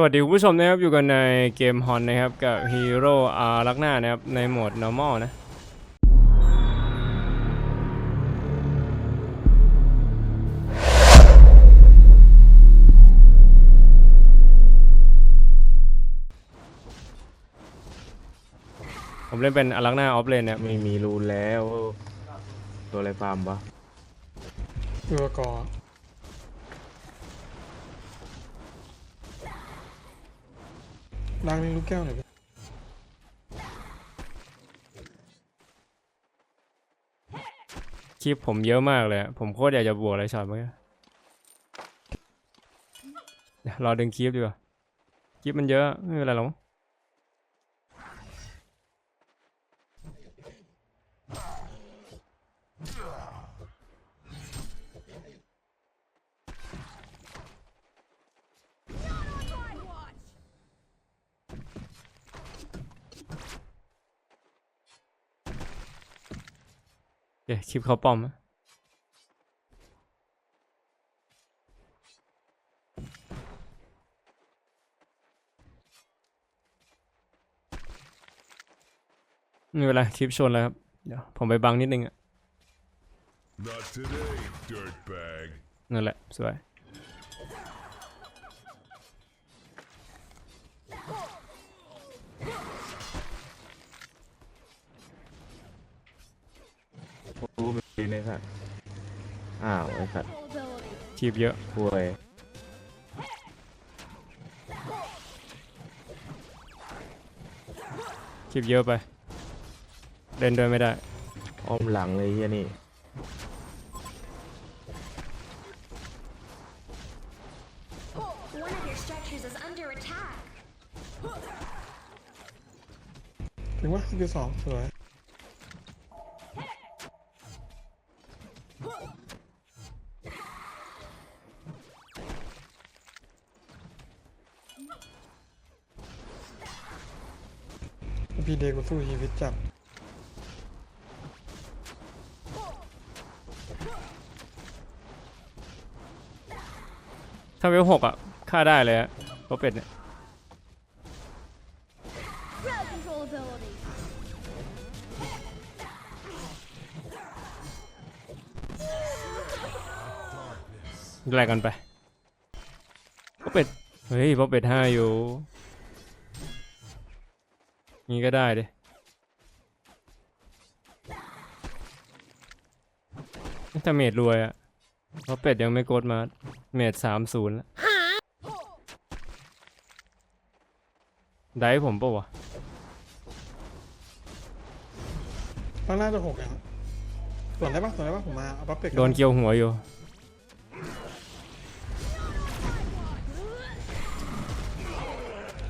สวัสดีคุณผู้ชมนะครับ อยู่กันในเกมฮอนนะครับ กับฮีโร่อารักหน้านะครับ ในโหมด normal นะ ผมเล่นเป็นอารักหน้าออฟเลนเนี่ยไม่มีรูนแล้ว ตัวอะไรฟาร์มวะตัวกอ ล้างนี่ลูกแก้วหน่อยคลิปผมเยอะมากเลยอะผมโคตรอยากจะบวกเลยช็อตเมื่อกี้เดี๋ยวรอดึงคลิปดีกว่า คลิปมันเยอะ ไม่เป็นไรหรอกมั้ง เดี๋ยวคลิปเขาปลอมอะไม่เป็นไรคลิปชนแล้วครับ เดี๋ยวผมไปบังนิดนึงอะ Not today, dirtbag. นั่นแหละสวย รูนมีในสัตว์อ้าวไอ้สัตว์คลิปเยอะป่วยคลิปเยอะไปเล่นด้วยไม่ได้ อ้อมหลังเลยเฮียนี่ One of your structures is under attack. ถึงว่าสกิลสองสวย สู้ชีวิตจับถ้าเวลหกอะฆ่าได้เลยอะเพราะเป็ดเนี่ย Crowd control ability. แลกกันไปเพราะเป็ด เฮ้ยเพราะเป็ดห้าอยู่งี้ก็ได้ดิ ถ้าเมดรวยอะเพราะเป็ดยังไม่กดมา เมดสามศูนย์แล้วได้ผมปะวะตั้งหน้าจะหกอย่างส่วนได้ปะส่วนได้ปะผมมาเอาปั๊บเป็ดโดนเกี่ยวหัวอยู่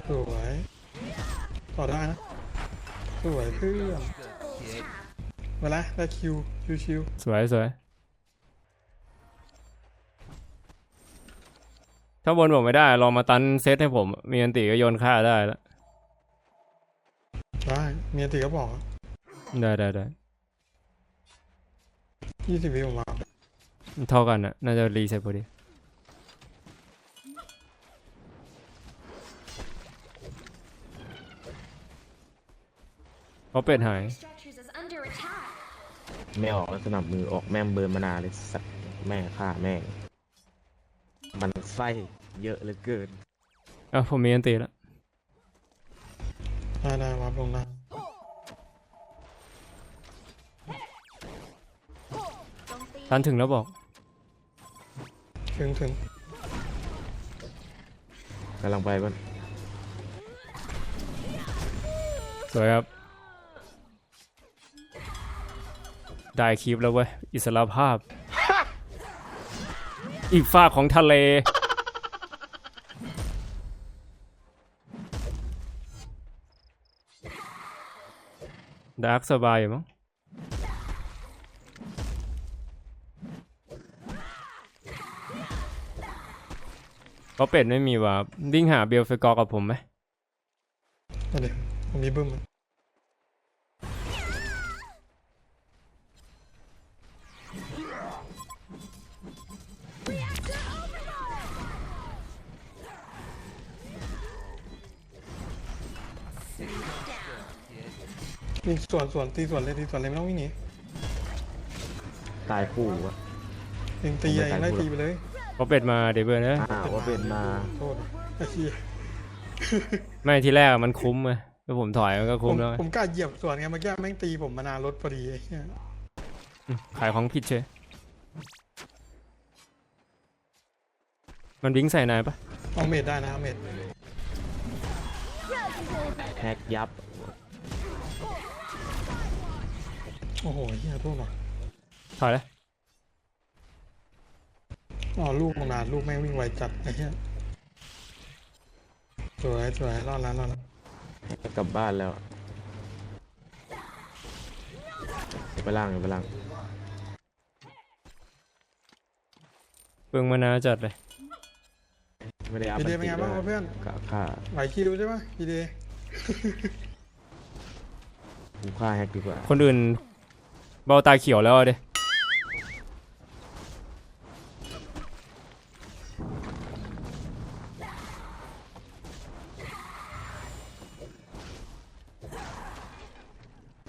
สวยต่อได้นะสวยเพื่อนเวลาได้คิวชิวสวยสวย ถ้าบนผมไม่ได้ ลองมาตันเซตให้ผม มีอันติก็โยนฆ่าได้แล้วๆได้เมียตีก็บอกได้ได้ได้ยี่สิบวิผมมาเท่ากันอะน่าจะรีเซ็ตพอดีเพราะเป็ดหาย Your structures is under attack. ไม่ออกแล้วสนับมือออกแม่งเบิร์นมานานเลยสัตว์แม่งฆ่าแม่ง มันไส้เยอะเหลือเกินอะผมมีอันติแล้ว ได้ได้วับลงได้ทันถึงแล้วบอก ถึงถึงกำลังไปมันสวยครับ ได้คลิปแล้วเว้ย อิสระภาพ อีกฝากของทะเล ดาร์กสบายมั้งเพราะเป็ดไม่มีว่าวิ่งหาเบลเฟกอกับผมไหมนั่นเองผมมีบึ้ม อะมีสวนสวนตีสวนเลยตีสวนเลยไม่ต้องวิ่งหนีตายคู่วะเองตีเองไล่ตีไปเลยเพราะเป็ดมาเดี๋ยวเบิร์นเอ้ยอ้าวว่าเป็นมาโทษไอ้เหี้ยไม่ทีแรกอะมันคุ้มไงแล้วผมถอยมันก็ผคุ้มมแล้วไงผมกล้าเหยียบสวนไงเมื่อกี้แม่งตีผมมานานรถพอดีไอ้เหี้ยอืมขายของผิดเชยมันวิ่งใส่นายปะเอาเมดได้นะเอาเมดแฮกยับ โอ้โหเหี้ยโทษว่ะถอยเลยอ๋อลูกมานานลูกแม่งวิ่งไวจัดไอ้เหี้ยสวยสวยรอดแล้วรอดแล้วแฮกกลับบ้านแล้วอะเดี๋ยวไปล่างเดี๋ยวไปล่างเปลืองมานาจัดเลย ไม่ได้อัพพีเดย์เป็นไงบ้างวะเพื่อนกะฆ่าไหวคิวใช่ปะพีเดย์ กูฆ่าแฮกดีกว่า คนอื่น เบ้าตาเขียวแล้วอะเด้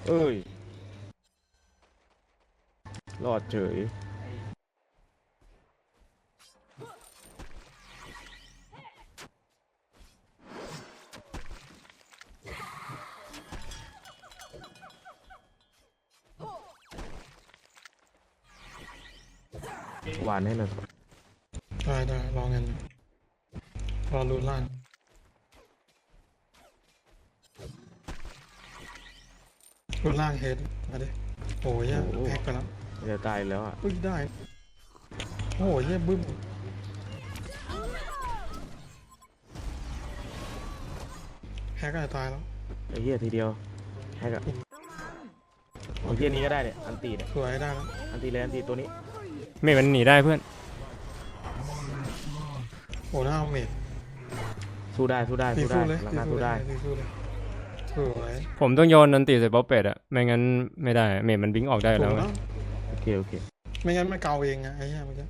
เอ้ย รอดเฉยานให้หน่อยได้ได้รอเงินรอรูนล่างรูนล่างเฮดมาดิโอ้ยเหี้ยแฮกไปแล้วจะตายแล้วอะอุ้ยได้ โอ้โหเยี่ยบึ้มแฮกก็จะตายแล้วไอ้เหี้ยทีเดียวแฮกอะไอ้เหี้ยนี้ก็ได้เนี่ย อันตีเนี่ยสวยได้แล้วอันตีเลยอันตีตัวนี้ เมฆมันหนีได้เพื่อนโอ้หน้าเอาเมดสู้ได้สู้ได้ตีสู้ได้สู้เลยหลังตีหน้าสู้สู้เลได้ยตีสู้เลยสวยผมต้องโยนนันติใส่ป๊อปเป็ดอะไม่งั้นไม่ได้เมฆมันวิ่งออกได้ถูแล้วกไงแล้วโอเคโอเคไม่งั้นมันเกาเองอะไอ้เหี้ยเมื่อกี้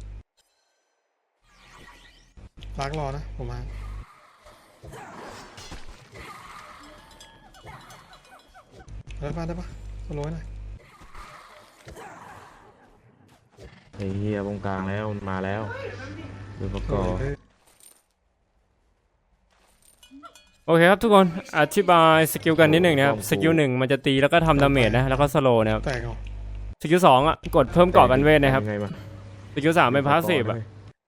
รักรอนะผมมาได้ปะได้ปะสโลว์หน่อย ไอ้เหี้ยวงกลางแล้วมันมาแล้วดูประสกอวยบเฮ้ยโอเคครับทุกคนอธิบายสกิลกันนิดหนึ่งนะครับสกิลหนึ่งมันจะตีแล้วก็ทำดาเมจนะแล้วก็สโลนะครับแตกเอาสกิลสองอะกดเพิ่มเกาะกันเวทนะครับยังไงมาสกิลสามเป็นพาสซีฟอะ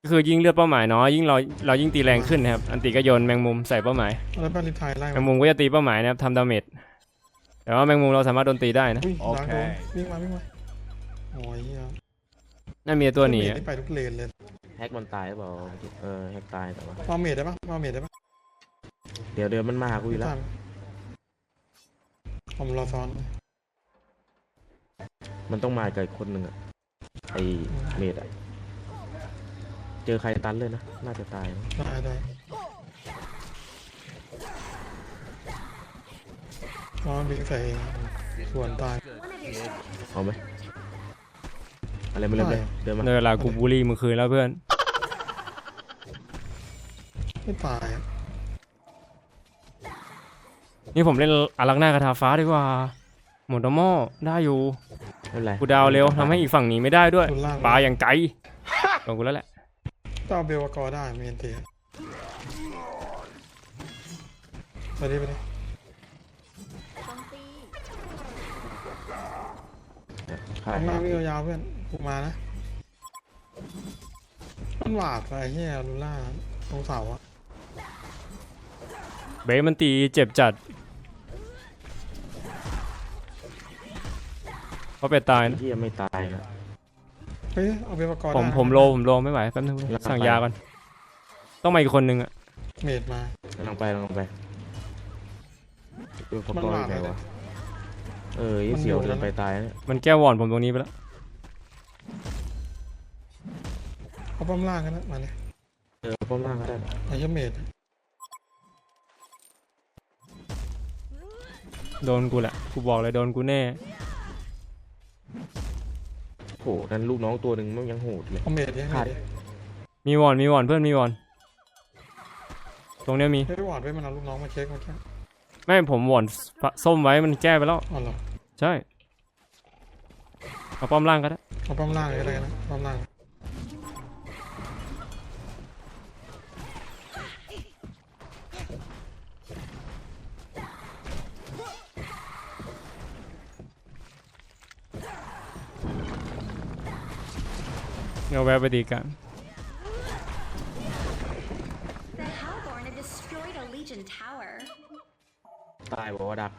ก็คือยิ่งเลือดเป้าหมายน้อยยิ่งเราเรายิ่งตีแรงขึ้นนะครับอันตีก็โยนแมงมุมใส่เป้าหมายแล้วปาลิทายไล่แมงมุมก็จะตีเป้าหมายนะครับทำดาเมจแต่ว่าแมงมุมเราสามารถโดนตีได้นะอุ้ยล้างโดนวิ่งมาวิ่งมาโอ้ยเหี้ย นั่นมีตัวหนีเมดอะนี่ไปทุกเลนเลยแฮกมันตายหรือเปล่าเออแฮกตายแต่ว่าเอาเมดได้ปะเอาเมดได้ปะเดี๋ยวเดี๋ยวมันมาหากูอีกแล้วผมรอซ้อน มันต้องมากับอีกคนหนึ่งอะไอเมดอะเจอใครตันเลยนะ น่าจะตายนะได้ได้รอบิ๊กใส่เองส่วนตาย One of your structures เอาไหม อะไรมาเลยไม่เลยเดินมาในเวลากูบูลลี่มึงคืนแล้วเพื่อน ไม่ตายอะนี่ผมเล่นอารักหน้ากระทาฟ้าดีกว่า หมดอมอได้อยู่ ไม่เป็นไรกูดาวเร็วทำให้อีกฝั่งหนีไม่ได้ด้วยรุนล่างปลาอย่างไกลโดนกูแล้วแหละ ต้องเอาเบลวากอได้เมียนเตียไปดิไปดิฆ่าข้างหแฮน้ากวิ่งยาวๆเพื่อน กูมานะ มันหวาดไปเฮียลูล่าตรงเสาอะเบสมันตีเจ็บจัดเพราะเป็ดตายนะ ที่ยังไม่ตายนะ เฮ้ยเอาเบลวากอผมได้ผมโลผมโลไม่ไหวแป๊บนึงสั่งยาก่อนต้องมาอีกคนนึงอะเมดมา ลองไปลองไปดูพกมันกหอวานไงเลยวะ เออยี่เสียวมันอยู่ เดินแล้วไปตายเนี่ยมันแก้วอนผมตรงนี้ไปแล้ว เอาป้อมล่างกันนะมาเลยเออป้อมล่างก็ได้ไอ้เหี้ยเมดโดนกูแหละกูบอกเลยโดนกูแน่โหนั่นลูกน้องตัวหนึ่งมันยังโหดเลยเอาเมดเนี่ยเมขาดดดิมีวอนมีวอนเพื่อนมีวอน ตรงเนี้ยมีไม่ได้หวาดไว้มันเอาลูกน้องมาเช็คเมื่อกี้ไม่ผมวอนส้มไว้มันแก้ไปแล้วอ๋อเหรอใช่เอาป้อมล่างก็ได้เอาป้อมล่างเลยก็ได้นะป้อมล่าง เอาแวะไปดีกัน The Hellborn have destroyed a Legion tower. ตายบอกว่าดัก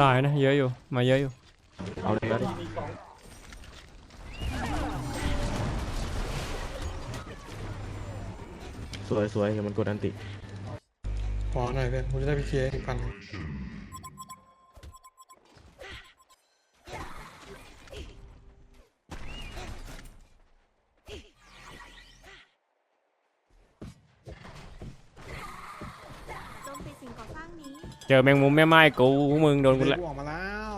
ตายนะเยอะอยู่ มาเยอะอยู่ เอาเลยเอาดิสวยสวยเดี๋ยวมันกดอันติ ขอหน่อยเพื่อนผมจะได้ไปเคลียร์อีกพันหนึ่ง เจอแมงมุมแม่ไม้กูมึงโดนกูเฮ้ยละกูออกมาแล้ว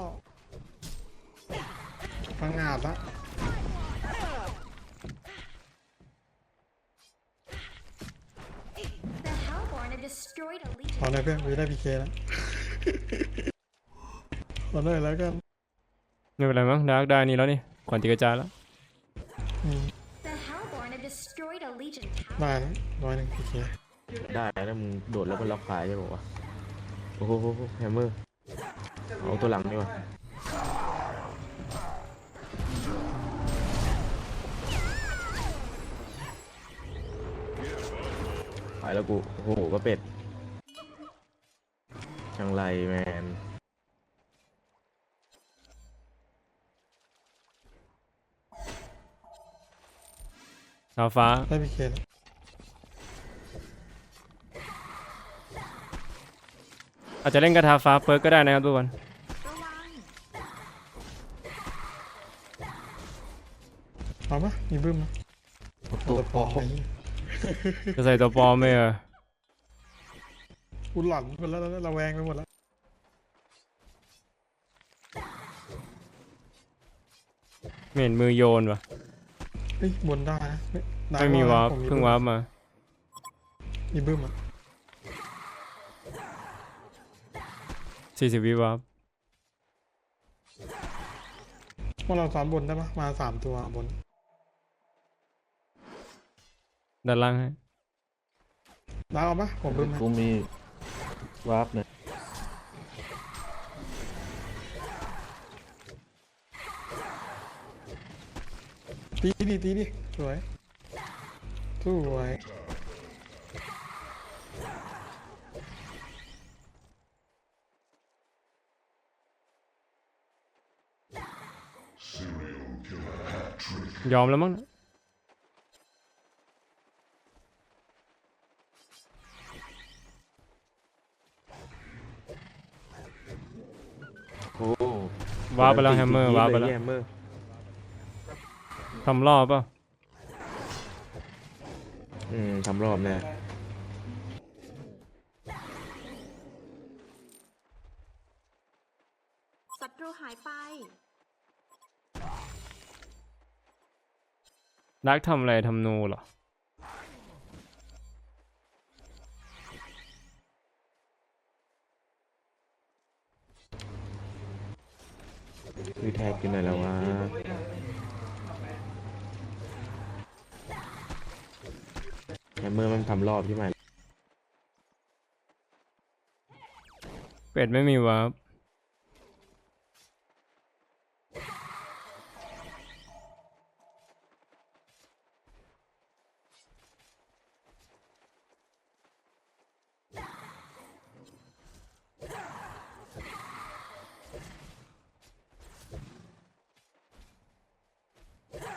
พังงาดละ The Hellborn have destroyed a Legion ขอหน่อยเพื่อนผมจะได้พีเคแล้วขอหน่อยแล้วกันไม่เป็นไรมั้งดาร์กได้นี่แล้วนี่ก่อนจะกระจายแล้วอืม The Hellborn have destroyed a Legion tower. ได้แล้วร้อยหนึ่งพีเคได้แล้วมึงโดดแล้วมันล็อกขายใช่ป่าวะโอ้โหแฮมเมอร์ เอาตัวหลังดีกว่าไปแล้วกู โอ้โห ก็เป็ดช่างไรแมนดาวฟ้า ได้พีเคแล้ว อาจจะเล่นกระทาฟ้าเปิร์กก็ได้นะครับทุกคนระวังเอาปะมีบึ้มไหมตัวพอไหมจะใส่ตัวปลอมไหมเออกูหลอนหมดแล้วแล้วระแวงไปหมดแล้วไม่เห็นมือโยนวะเฮ้ยบนได้นะด้ไม่มีนะวาร์ปผเพิ่งวาร์ปมา มีบึ้มอะ 40วิวาร์ปพวกเราซ้อมบนได้ปะมาสามตัวบน ด้านล่างให้ดาวเอาปะผมบึ้มนะกูมีวาร์ปเนี่ยตีดิตีดิสวย สวย ยอมแล้วมั้งนะโอ้โหวาร์ปไปแล้วแฮมเมอร์วาร์ปไปแล้วแฮมเมอร์ทำรอบเปล่ะ อืมทำรอบแน่ ศัตรูหายไป ดักทำอะไรทำนูเหรอคือแท็กอยู่ไหนแล้ววะแฮมเมอร์มันทำรอบใช่ไหมเป็ดไม่มีวาร์ป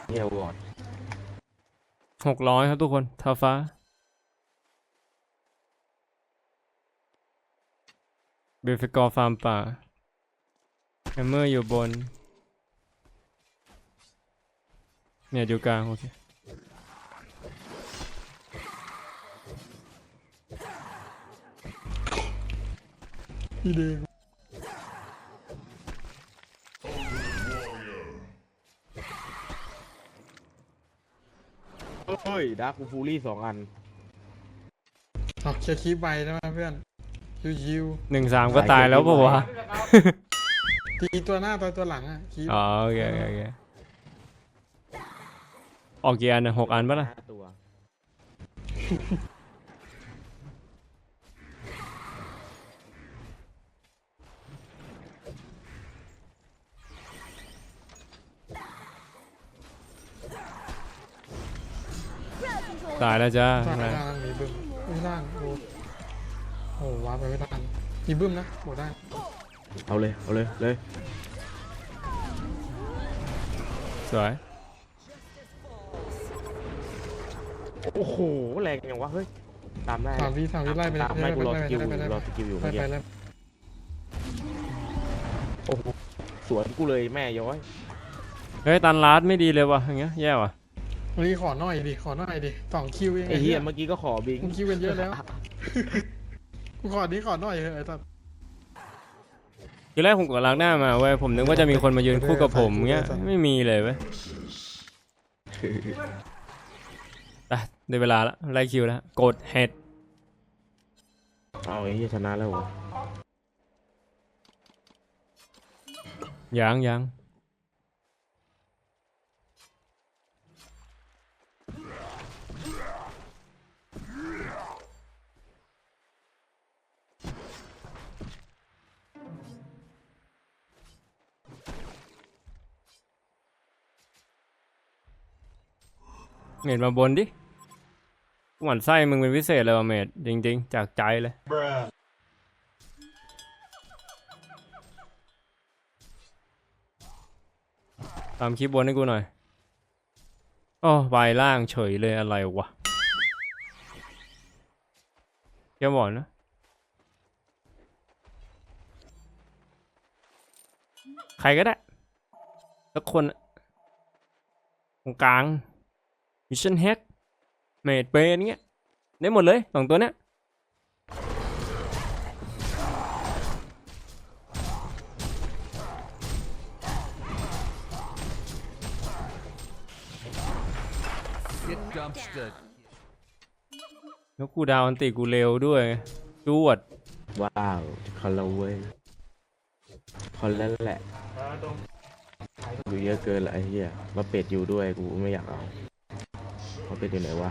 เฮียวอร์ด หกร้อยครับทุกคนทาฟ้า เบลฟิกอร์ฟาร์มป่าแฮมเมอร์อยู่บน เนี่ยอยู่กลางโอเคพี่เดง เฮ้ยดาร์คฟูรี่สองอันเอาเคลียร์คลิปไปได้ไหมเพื่อนเคชิวชิวหนึ่งสามก็ตายแล้วปะวะๆตีตัวหน้าตัวตัวหลังอะคีบอ๋อโอเคโอเคโอเคออกกี่อันนะหกอันปะล่ะห้าตัว ตายแล้วจ้าล่างล่างมีบึ้มไม่ล่างโอ้โหว้าร์ปไปไม่ทันมีบึ้มนะโหได้เอาเลยเอาเลยเลยสวยโอ้โหแรงยังวะเฮ้ยตามได้สามวิสามวิไล่ไปเลยตามไม่กูรอสไล่กิลไปอยู่ไล่ไปรอสกิลอยู่ไล่เมื่อไปกี้ไล่โอ้โหสวนกูเลยแม่ย้อยเฮ้ยตันลาดไม่ดีเลยวะอย่างเงี้ยแย่วะ รีขอหน่อยดิ ขอหน่อยดิสองคิวเองไอ้เฮียเมื่อกี้ก็ขอบิงมึงคิวกันเยอะแล้ว กูขอนี้ขอหน่อยเถอะไอ้สัสทีแรกผมกดลักหน้ามาเว้ยผมนึกว่าจะมีคนมายืนคู่กับผมเงี้ยไม่มีเลยเว้ยไปได้เวลาละไล่คิวแล้วกดเฮดเอาไอ้เฮียชนะแล้วเหรอยังยัง เมดมาบนดิหวั่นไส้มึงเป็นพิเศษเลยว่ะเมดจริง ๆ จากใจเลย ตามคลิปบนให้กูหน่อยโอ้ใบล่างเฉยเลยอะไรวะแกบอกนะใครก็ได้สักคนตรงกลาง มิชชั่นเฮดเมดเปนเงี้ยได้หมดเลยสองตัวเนี้ย Down. แล้วกูดาวอันติกูเร็วด้วยไงจวด ว้าวคอนละเว้ยคอนแล้วแหละอยู่เยอะเกินละไอ้เหี้ยมาเป็ดอยู่ด้วยกูไม่อยากเอา มาเป็ดอยู่ไหนวะ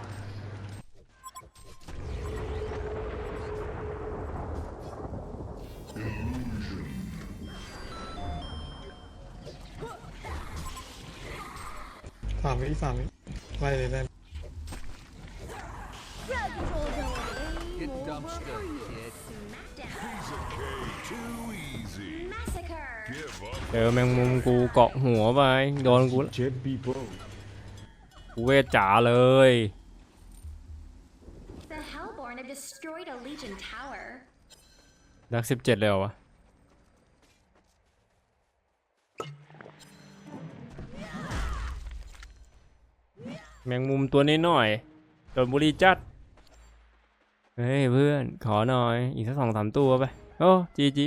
สามวิสามวิไล่เลยได้ Get dumpstered, kid. Smackdown. Too easy. Massacre. Give up. เจอแมงมุมกูเกาะหัวไปโดนกูละเจ็ดปีโป้ กูเวทจ๋าเลย The Hellborn have destroyed a Legion tower. ดักสิบเจ็ดเลยเหรอวะ แมงมุมตัวนี้หน่อยโดนบุรีจัด เฮ้ยเพื่อนขอหน่อย อีกสักสองสามตัวไป โอ้จีจี